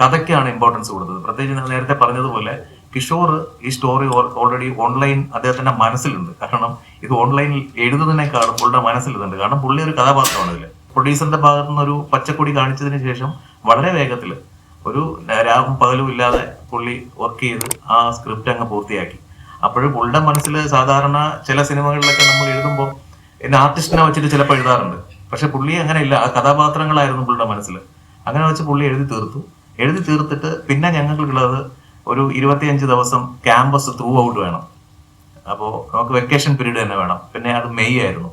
കഥയ്ക്കാണ് importance കൊടുത്തത്. പ്രത്യേകിച്ച് ഞാൻ നേരത്തെ പറഞ്ഞതുപോലെ കിഷോർ ഈ സ്റ്റോറി ഓൾറെഡി ഓൺലൈൻ അദ്ദേഹത്തിന്റെ മനസ്സിലുണ്ട്. കാരണം ഇത് ഓൺലൈനിൽ എഴുതുന്നതിനേക്കാളും പുള്ളിയുടെ മനസ്സിലുണ്ട്. കാരണം പുള്ളി ഒരു കഥാപാത്രമാണ് ഇതിൽ പ്രൊഡ്യൂസറിന്റെ ഭാഗത്തു നിന്ന് ഒരു പച്ചക്കൊടി കാണിച്ചതിന് ശേഷം വളരെ വേഗത്തിൽ ഒരു രാവും പകലും ഇല്ലാതെ പുള്ളി വർക്ക് ചെയ്ത് ആ സ്ക്രിപ്റ്റ് അങ്ങ് പൂർത്തിയാക്കി. അപ്പോഴും പുള്ളിയുടെ മനസ്സിൽ സാധാരണ ചില സിനിമകളിലൊക്കെ നമ്മൾ എഴുതുമ്പോൾ എന്നെ ആർട്ടിസ്റ്റിനെ വെച്ചിട്ട് ചിലപ്പോൾ എഴുതാറുണ്ട്. പക്ഷെ പുള്ളി അങ്ങനെയില്ല ആ കഥാപാത്രങ്ങളായിരുന്നു പുള്ളിയുടെ മനസ്സിൽ അങ്ങനെ വെച്ച് പുള്ളി എഴുതി തീർത്തു. എഴുതി തീർത്തിട്ട് പിന്നെ ഞങ്ങൾക്കുള്ളത് ഒരു ഇരുപത്തിയഞ്ച് ദിവസം ക്യാമ്പസ് ത്രൂ ഔട്ട് വേണം. അപ്പോൾ നമുക്ക് വെക്കേഷൻ പീരീഡ് തന്നെ വേണം. പിന്നെ അത് മെയ് ആയിരുന്നു.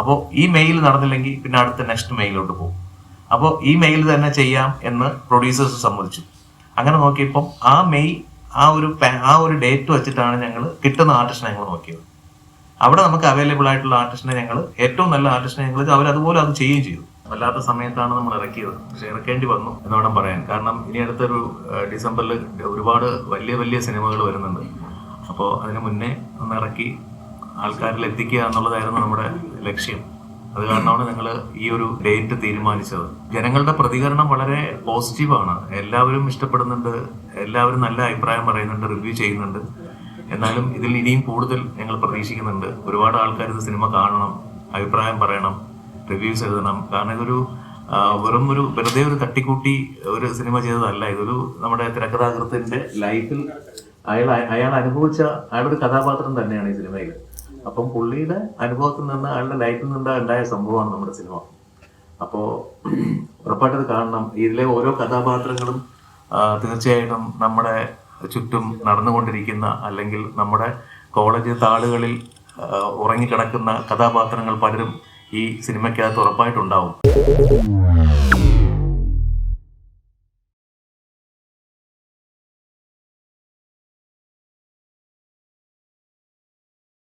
അപ്പോൾ ഈ മെയിൽ നടന്നില്ലെങ്കിൽ പിന്നെ അടുത്ത നെക്സ്റ്റ് മെയിലോട്ട് പോകും. അപ്പോൾ ഈ മെയിൽ തന്നെ ചെയ്യാം എന്ന് പ്രൊഡ്യൂസേഴ്സ് സമ്മതിച്ചു. അങ്ങനെ നോക്കിയപ്പം ആ മെയ് ആ ഒരു ആ ഒരു ഡേറ്റ് വെച്ചിട്ടാണ് ഞങ്ങൾ കിട്ടുന്ന ആർട്ടിസ്റ്റിനെ ഞങ്ങൾ നോക്കിയത്. അവിടെ നമുക്ക് അവൈലബിൾ ആയിട്ടുള്ള ആർട്ടിസ്റ്റിനെ ഞങ്ങൾ ഏറ്റവും നല്ല ആർട്ടിസ്റ്റിനെ ഞങ്ങൾ അവരതുപോലെ അത് ചെയ്യുകയും ചെയ്തു. വല്ലാത്ത സമയത്താണ് നമ്മൾ ഇറക്കിയത്. പക്ഷെ ഇറക്കേണ്ടി വന്നു എന്ന് വേണം പറയാൻ. കാരണം ഇനി അടുത്തൊരു ഡിസംബറിൽ ഒരുപാട് വലിയ വലിയ സിനിമകൾ വരുന്നുണ്ട്. അപ്പോൾ അതിന് മുന്നേ ഒന്ന് ഇറക്കി ആൾക്കാരിൽ എത്തിക്കുക എന്നുള്ളതായിരുന്നു നമ്മുടെ ലക്ഷ്യം. അത് കാരണമാണ് ഞങ്ങൾ ഈ ഒരു ഡേറ്റ് തീരുമാനിച്ചത്. ജനങ്ങളുടെ പ്രതികരണം വളരെ പോസിറ്റീവാണ്. എല്ലാവരും ഇഷ്ടപ്പെടുന്നുണ്ട് എല്ലാവരും നല്ല അഭിപ്രായം പറയുന്നുണ്ട് റിവ്യൂ ചെയ്യുന്നുണ്ട്. എന്നാലും ഇതിൽ ഇനിയും കൂടുതൽ ഞങ്ങൾ പ്രതീക്ഷിക്കുന്നുണ്ട്. ഒരുപാട് ആൾക്കാർ ഇത് സിനിമ കാണണം അഭിപ്രായം പറയണം. റിവ്യൂസ് എഴുതണം കാരണം ഇതൊരു വെറും ഒരു വെറുതെ ഒരു തട്ടിക്കൂട്ടി ഒരു സിനിമ ചെയ്തതല്ല. ഇതൊരു നമ്മുടെ തിരക്കഥാകൃത്തിന്റെ ലൈഫിൽ അയാൾ അയാൾ അനുഭവിച്ച അയാളുടെ ഒരു കഥാപാത്രം തന്നെയാണ് ഈ സിനിമയിൽ അപ്പം പുള്ളിയുടെ അനുഭവത്തിൽ നിന്ന് അയാളുടെ ലൈഫിൽ നിന്ന് ഉണ്ടായ സംഭവമാണ് നമ്മുടെ സിനിമ അപ്പോൾ ഉറപ്പായിട്ടത് കാണണം. ഇതിലെ ഓരോ കഥാപാത്രങ്ങളും തീർച്ചയായിട്ടും നമ്മുടെ ചുറ്റും നടന്നുകൊണ്ടിരിക്കുന്ന അല്ലെങ്കിൽ നമ്മുടെ കോളേജ് താളുകളിൽ ഉറങ്ങിക്കിടക്കുന്ന കഥാപാത്രങ്ങൾ പലരും ഈ സിനിമയ്ക്കകത്ത് ഉറപ്പായിട്ടുണ്ടാവും.